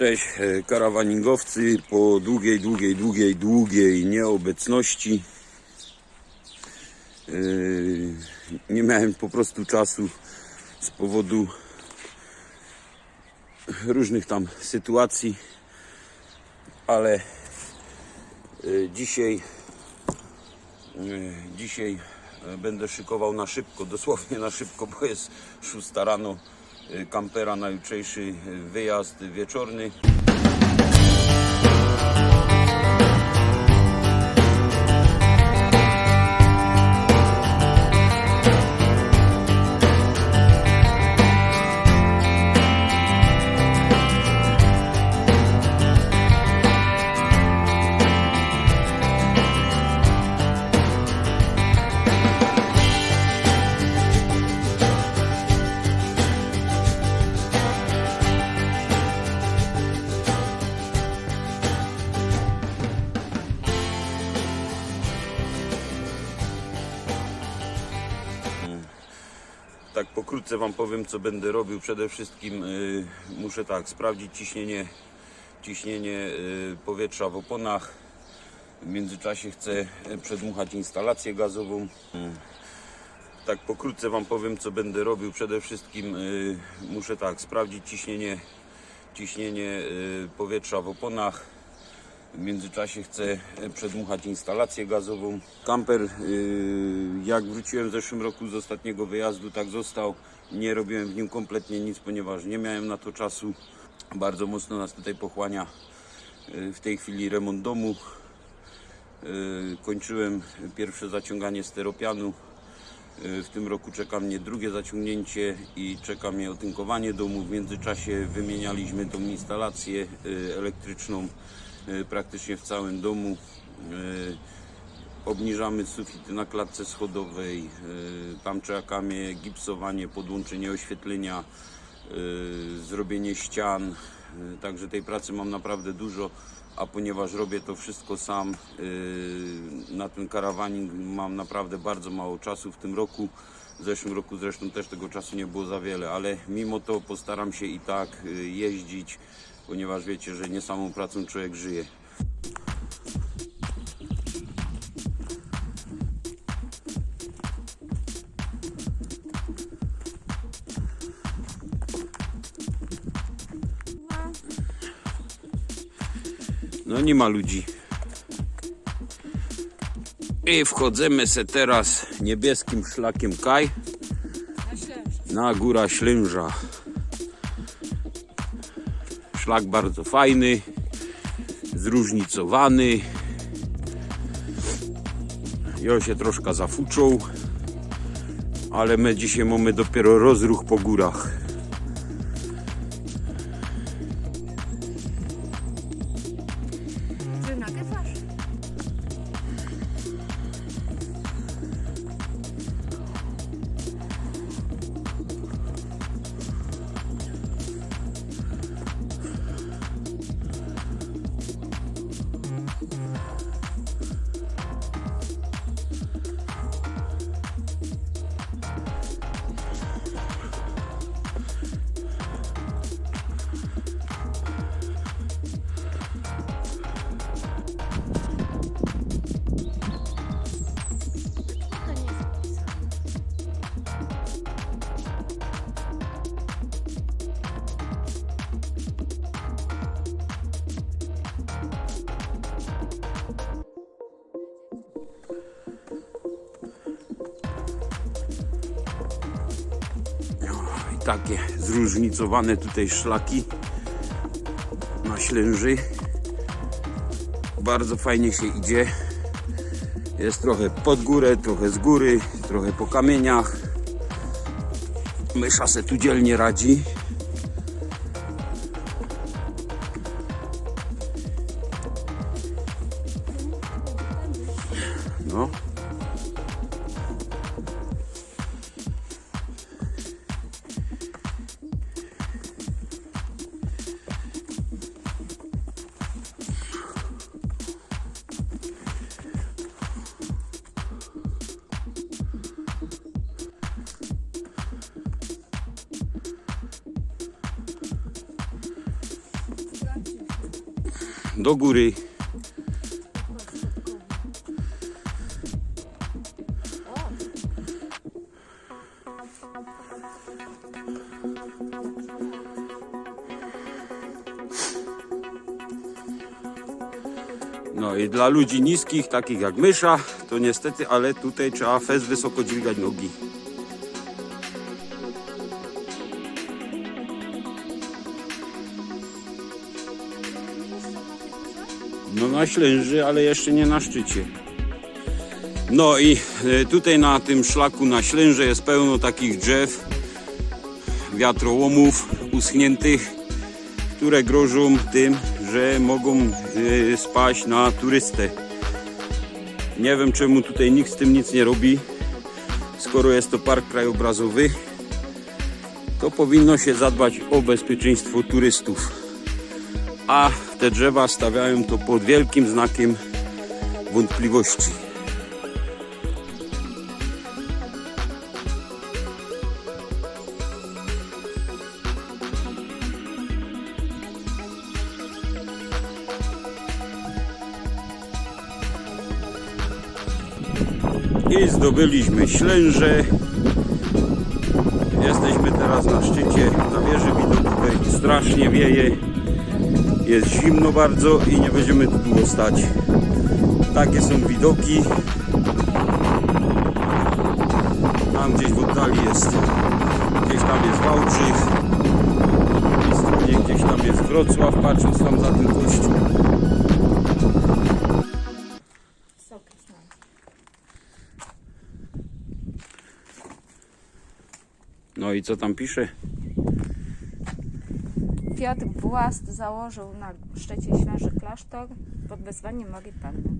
Cześć e, karawaningowcy po długiej, długiej, długiej, długiej nieobecności. E, Nie miałem po prostu czasu z powodu różnych tam sytuacji, ale e, dzisiaj dzisiaj będę szykował na szybko, dosłownie na szybko, bo jest 6 rano kampera na jutrzejszy wyjazd wieczorny. Wam powiem, co będę robił. Przede wszystkim y, muszę tak sprawdzić ciśnienie, ciśnienie y, powietrza w oponach. W międzyczasie chcę y, przedmuchać instalację gazową. Mm. Tak pokrótce Wam powiem, co będę robił. Przede wszystkim y, muszę tak sprawdzić ciśnienie, ciśnienie y, powietrza w oponach. W międzyczasie chcę e, przedmuchać instalację gazową. Kamper, yy, jak wróciłem w zeszłym roku z ostatniego wyjazdu, tak został. Nie robiłem w nim kompletnie nic, ponieważ nie miałem na to czasu. Bardzo mocno nas tutaj pochłania yy, w tej chwili remont domu. Kończyłem pierwsze zaciąganie steropianu. W tym roku czeka mnie drugie zaciągnięcie i czeka mnie otynkowanie domu. W międzyczasie wymienialiśmy tą instalację elektryczną praktycznie w całym domu. Yy, Obniżamy sufity na klatce schodowej, yy, tam czeka mnie gipsowanie, podłączenie oświetlenia, zrobienie ścian. Także tej pracy mam naprawdę dużo, a ponieważ robię to wszystko sam, na ten karawaning mam naprawdę bardzo mało czasu w tym roku. W zeszłym roku zresztą też tego czasu nie było za wiele, ale mimo to postaram się i tak jeździć, ponieważ wiecie, że nie samą pracą człowiek żyje. No nie ma ludzi. I wchodzimy se teraz niebieskim szlakiem Kaj na góra Ślęża. Szlak bardzo fajny, zróżnicowany. Ja się troszkę zafuczą, ale my dzisiaj mamy dopiero rozruch po górach. Takie zróżnicowane tutaj szlaki na Ślęży. Bardzo fajnie się idzie. Jest trochę pod górę, trochę z góry, trochę po kamieniach. Mysza se tu dzielnie radzi. No. Do góry. No i dla ludzi niskich, takich jak mysza, to niestety, ale tutaj trzeba fez wysoko dźwigać nogi. No na Ślęży, ale jeszcze nie na szczycie. No i e, tutaj na tym szlaku na Ślęże jest pełno takich drzew, wiatrołomów uschniętych, które grożą tym, że mogą e, spaść na turystę. Nie wiem czemu tutaj nikt z tym nic nie robi, skoro jest to park krajobrazowy, to powinno się zadbać o bezpieczeństwo turystów a te drzewa stawiają to pod wielkim znakiem wątpliwości. I zdobyliśmy ślęże. Jesteśmy teraz na szczycie, na wieży widokowej. Strasznie wieje. Jest zimno bardzo i nie będziemy tu długo stać. Takie są widoki. Tam gdzieś w oddali jest, gdzieś tam jest Wałbrzych. Po tej stronie gdzieś tam jest Wrocław, patrząc tam za ten kościół. No i co tam pisze? Piotr Włast założył na szczycie Ślęży klasztor pod wezwaniem Marii Panny.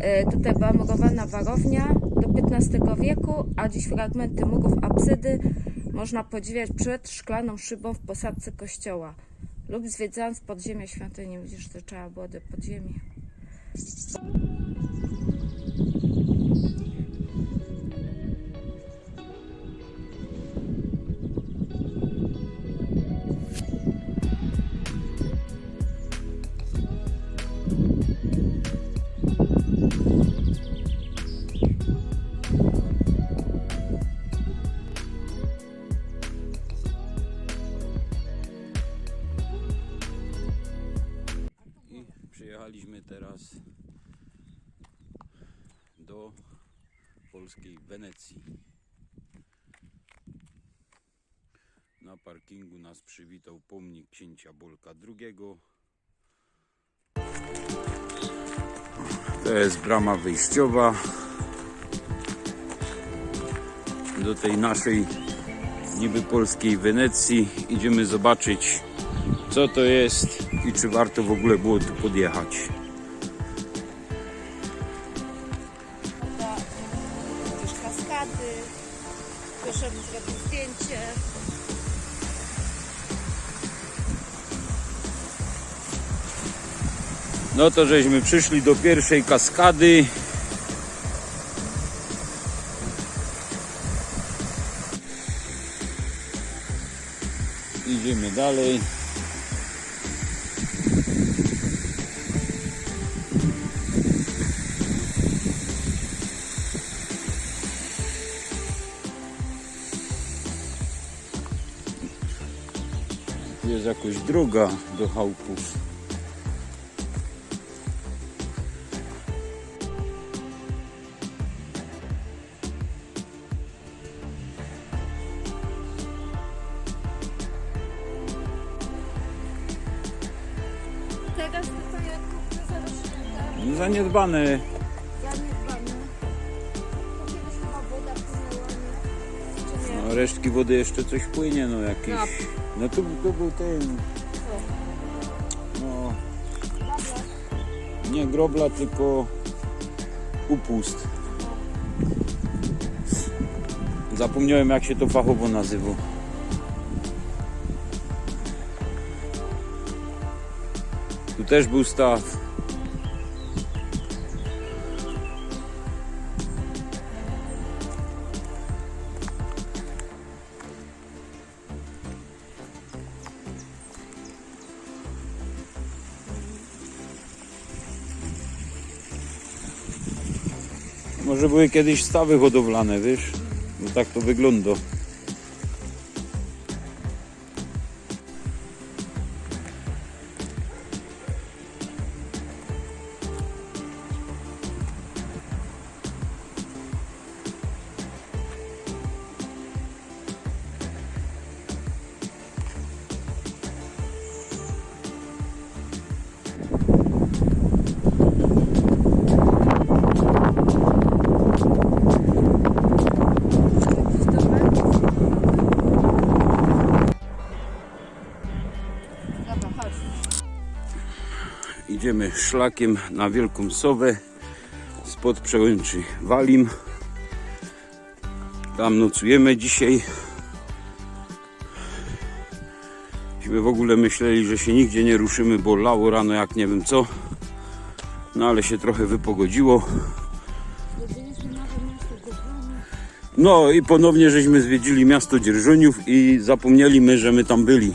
E, Tutaj była murowana warownia do XV wieku, a dziś fragmenty murów absydy można podziwiać przed szklaną szybą w posadce kościoła lub zwiedzając podziemie świątyni. Widzisz, to trzeba było do podziemi. Polskiej Wenecji. Na parkingu nas przywitał pomnik księcia Bolka II. To jest brama wyjściowa do tej naszej niby polskiej Wenecji. Idziemy zobaczyć co to jest i czy warto w ogóle było tu podjechać. Kaskady, proszę mi zdjęcie. No to żeśmy przyszli do pierwszej kaskady. Idziemy dalej. Jest jakoś droga do chałupów. Teraz jak zarośnięte, No Zaniedbane. zaniedbane. To kiedyś chyba woda płynęła, nie? Czy nie? No, resztki wody jeszcze coś płynie, no jakieś. No. Tu był ten. No, nie grobla, tylko upust. Zapomniałem jak się to fachowo nazywa. Tu też był staw. Może były kiedyś stawy hodowlane, wiesz? No tak to wygląda. Szlakiem na Wielką Sowę spod przełęczy Walim. Tam nocujemy dzisiaj. Myśmy w ogóle myśleli, że się nigdzie nie ruszymy, bo lało rano jak nie wiem co. No ale się trochę wypogodziło. No i ponownie żeśmy zwiedzili miasto Dzierżoniów i zapomnieli my, że my tam byli.